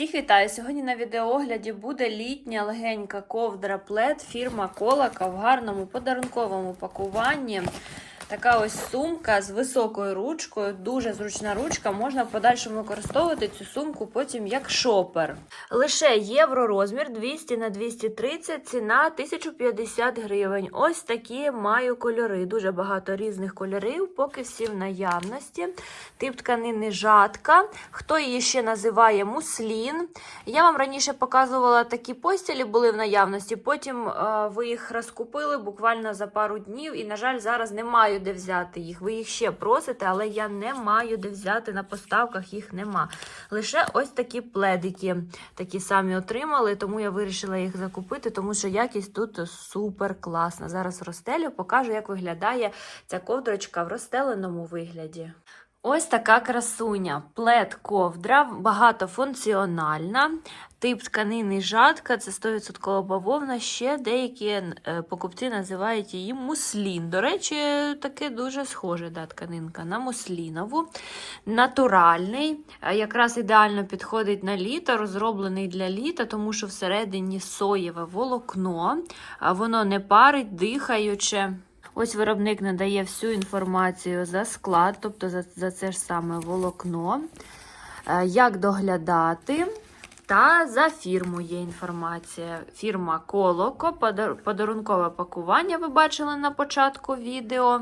Всіх вітаю! Сьогодні на відеоогляді буде літня легенька ковдра плед фірма Колака в гарному подарунковому пакуванні. Така ось сумка з високою ручкою, дуже зручна ручка. Можна в подальшому використовувати цю сумку потім як шопер. Лише євро розмір 200 на 230, ціна 1050 гривень. Ось такі маю кольори. Дуже багато різних кольорів, поки всі в наявності. Тип тканини жатка. Хто її ще називає муслін. Я вам раніше показувала такі постілі, були в наявності. Потім е, ви їх розкупили буквально за пару днів, і, на жаль, зараз не де взяти їх. Ви їх ще просите, але я не маю де взяти на поставках, їх нема. Лише ось такі пледики такі самі отримали, тому я вирішила їх закупити, тому що якість тут супер класна. Зараз розстелю, покажу, як виглядає ця ковдрочка в розстеленому вигляді. Ось така красуня. Плед ковдра, багатофункціональна. Тип тканини жатка, це 100% бавовна. Ще деякі е, покупці називають її муслін. До речі, таке дуже схоже да, тканинка на муслінову. Натуральний, е, якраз ідеально підходить на літо, розроблений для літа, тому що всередині соєве волокно, воно не парить, дихаюче. Ось виробник надає всю інформацію за склад, тобто за, за це ж саме волокно, Е, як доглядати. Та за фірму є інформація. Фірма Колоко, подарункове пакування ви бачили на початку відео.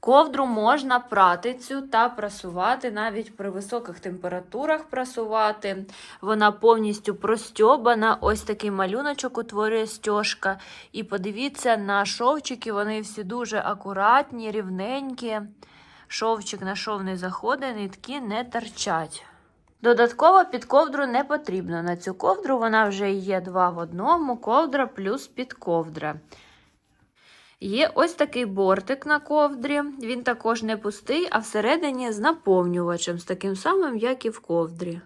Ковдру можна прати цю та прасувати навіть при високих температурах прасувати. Вона повністю простьобана. Ось такий малюночок утворює стяжка. І подивіться на шовчики, вони всі дуже акуратні, рівненькі. Шовчик на шов не заходить, нитки не торчать. Додатково під ковдру не потрібно. На цю ковдру вона вже є два в одному, ковдра плюс підковдра. Є ось такий бортик на ковдрі. Він також не пустий, а всередині з наповнювачем, з таким самим, як і в ковдрі.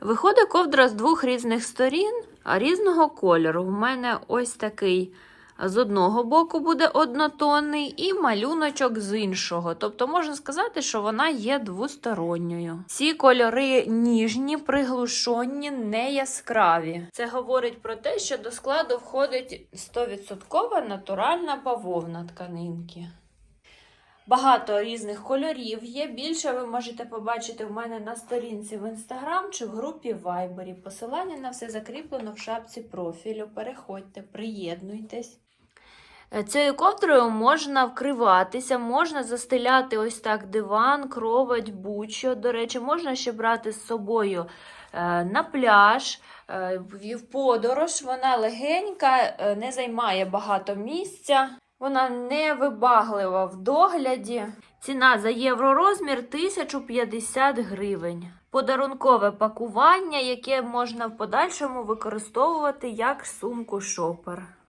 Виходить ковдра з двох різних сторін, а різного кольору. У мене ось такий з одного боку буде однотонний, і малюночок з іншого. Тобто можна сказати, що вона є двосторонньою. Ці кольори ніжні, приглушені, не яскраві. Це говорить про те, що до складу входить 100% натуральна бавовна тканинки. Багато різних кольорів є. Більше ви можете побачити в мене на сторінці в інстаграм чи в групі Вайбері. Посилання на все закріплено в шапці профілю. Переходьте, приєднуйтесь. Е, Цією ковдрою можна вкриватися, можна застеляти ось так диван, кровать, будь-що. До речі, можна ще брати з собою е, на пляж, е, в подорож. Вона легенька, не займає багато місця. Вона не вибаглива в догляді. Ціна за євророзмір 1050 гривень. Подарункове пакування, яке можна в подальшому використовувати як сумку шопер.